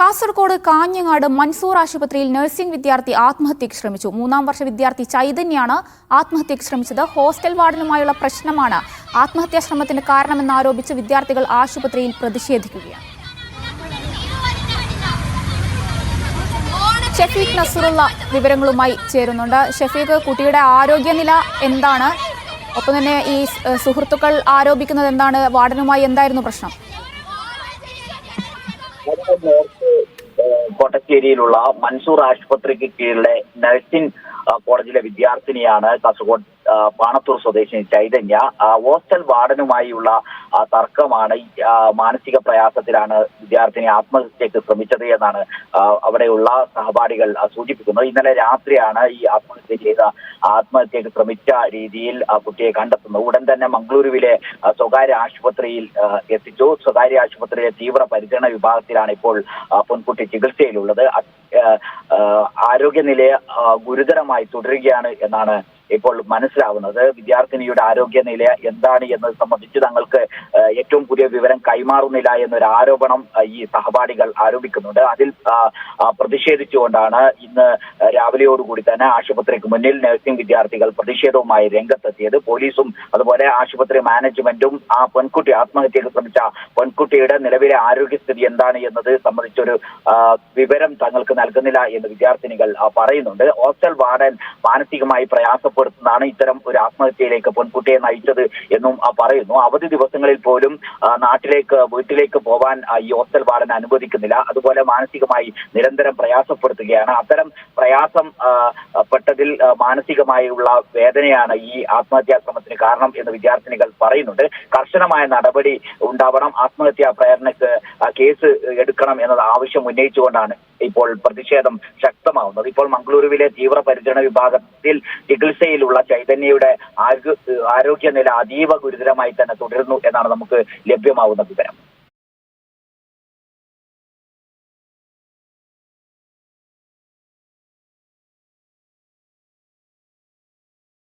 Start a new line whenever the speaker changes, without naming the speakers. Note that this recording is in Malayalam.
കാസർഗോഡ് കാഞ്ഞങ്ങാട് മൻസൂർ ആശുപത്രിയിൽ നഴ്സിംഗ് വിദ്യാർത്ഥി ആത്മഹത്യക്ക് ശ്രമിച്ചു. മൂന്നാം വർഷ വിദ്യാർത്ഥി ചൈതന്യാണ് ആത്മഹത്യക്ക് ശ്രമിച്ചത്. ഹോസ്റ്റൽ വാർഡനുമായുള്ള പ്രശ്നമാണ് ആത്മഹത്യാ ശ്രമത്തിന് കാരണമെന്നാരോപിച്ച് വിദ്യാർത്ഥികൾ ആശുപത്രിയിൽ പ്രതിഷേധിക്കുകയാണ്. ഷഫീഖ് നസറുള്ള വിവരങ്ങളുമായി ചേരുന്നുണ്ട്. ഷഫീഖ് കുട്ടിയുടെ ആരോഗ്യനില എന്താണ്? ഒപ്പം തന്നെ ഈ സുഹൃത്തുക്കൾ ആരോപിക്കുന്നത് എന്താണ്? വാർഡനുമായി എന്തായിരുന്നു പ്രശ്നം?
കോട്ടശ്ശേരിയിലുള്ള മൻസൂർ ആശുപത്രിക്ക് കീഴിലെ നഴ്സിംഗ് കോളേജിലെ വിദ്യാർത്ഥിനിയാണ് കാസർഗോഡ് പാണത്തൂർ സ്വദേശിനി ചൈതന്യ. ഹോസ്റ്റൽ വാർഡനുമായുള്ള തർക്കമാണ് മാനസിക പ്രയാസത്തിലാണ് വിദ്യാർത്ഥിനി ആത്മഹത്യക്ക് ശ്രമിച്ചത് എന്നാണ് അവിടെയുള്ള സഹപാഠികൾ സൂചിപ്പിക്കുന്നത് ഇന്നലെ രാത്രിയാണ് ഈ ആത്മഹത്യ ചെയ്ത ആത്മഹത്യക്ക് ശ്രമിച്ച രീതിയിൽ കുട്ടിയെ കണ്ടെത്തുന്നത്. ഉടൻ തന്നെ മംഗളൂരുവിലെ സ്വകാര്യ ആശുപത്രിയിൽ എത്തിച്ചു. സ്വകാര്യ ആശുപത്രിയിലെ തീവ്ര പരിചരണ വിഭാഗത്തിലാണ് ഇപ്പോൾ പെൺകുട്ടി ചികിത്സയിലുള്ളത്. ആരോഗ്യനില ഗുരുതരമായി തുടരുകയാണ് എന്നാണ് ഇപ്പോൾ മനസ്സിലാവുന്നത് വിദ്യാർത്ഥിനിയുടെ ആരോഗ്യനില എന്താണ് എന്നത് സംബന്ധിച്ച് തങ്ങൾക്ക് വിവരം കൈമാറുന്നില്ല എന്നൊരു ആരോപണം ഈ സഹപാഠികൾ ആരോപിക്കുന്നുണ്ട്. അതിൽ പ്രതിഷേധിച്ചുകൊണ്ടാണ് ഇന്ന് രാവിലെയോടുകൂടി തന്നെ ആശുപത്രിക്ക് മുന്നിൽ നഴ്സിംഗ് വിദ്യാർത്ഥികൾ പ്രതിഷേധവുമായി രംഗത്തെത്തിയത്. പോലീസും അതുപോലെ ആശുപത്രി മാനേജ്മെന്റും ആ പെൺകുട്ടി ആത്മഹത്യക്ക് ശ്രമിച്ച പെൺകുട്ടിയുടെ നിലവിലെ ആരോഗ്യസ്ഥിതി എന്താണ് എന്നത് സംബന്ധിച്ചൊരു വിവരം തങ്ങൾക്ക് നൽകുന്നില്ല എന്ന് വിദ്യാർത്ഥിനികൾ പറയുന്നുണ്ട്. ഹോസ്റ്റൽ വാർഡൻ മാനസികമായി പ്രയാസപ്പെടുത്തുന്നതാണ് ഇത്തരം ഒരു ആത്മഹത്യയിലേക്ക് പെൺകുട്ടിയെ നയിച്ചത് എന്നും പറയുന്നു. അവധി ദിവസങ്ങളിൽ പോലും നാട്ടിലേക്ക് വീട്ടിലേക്ക് പോവാൻ ഈ ഹോസ്റ്റൽ വാർഡൻ അനുവദിക്കുന്നില്ല. അതുപോലെ മാനസികമായി നിരന്തരം പ്രയാസപ്പെടുത്തുകയാണ്. അത്തരം പ്രയാസം പെട്ടതിൽ മാനസികമായുള്ള വേദനയാണ് ഈ ആത്മഹത്യാ ശ്രമത്തിന് കാരണം എന്ന് വിദ്യാർത്ഥിനികൾ പറയുന്നുണ്ട്. കർശനമായ നടപടി ഉണ്ടാവണം. ആത്മഹത്യാ പ്രേരണയ്ക്ക് കേസ് എടുക്കണം എന്നത് ആവശ്യം ഉന്നയിച്ചുകൊണ്ടാണ് ഇപ്പോൾ പ്രതിഷേധം ശക്തമാവുന്നത്. ഇപ്പോൾ മംഗളൂരുവിലെ തീവ്ര പരിചരണ വിഭാഗത്തിൽ ചികിത്സയിലുള്ള ചൈതന്യയുടെ ആരോഗ്യ ആരോഗ്യനില അതീവ ഗുരുതരമായി തന്നെ തുടരുന്നു എന്നാണ് നമുക്ക് ലഭ്യമാവുന്ന വിവരം.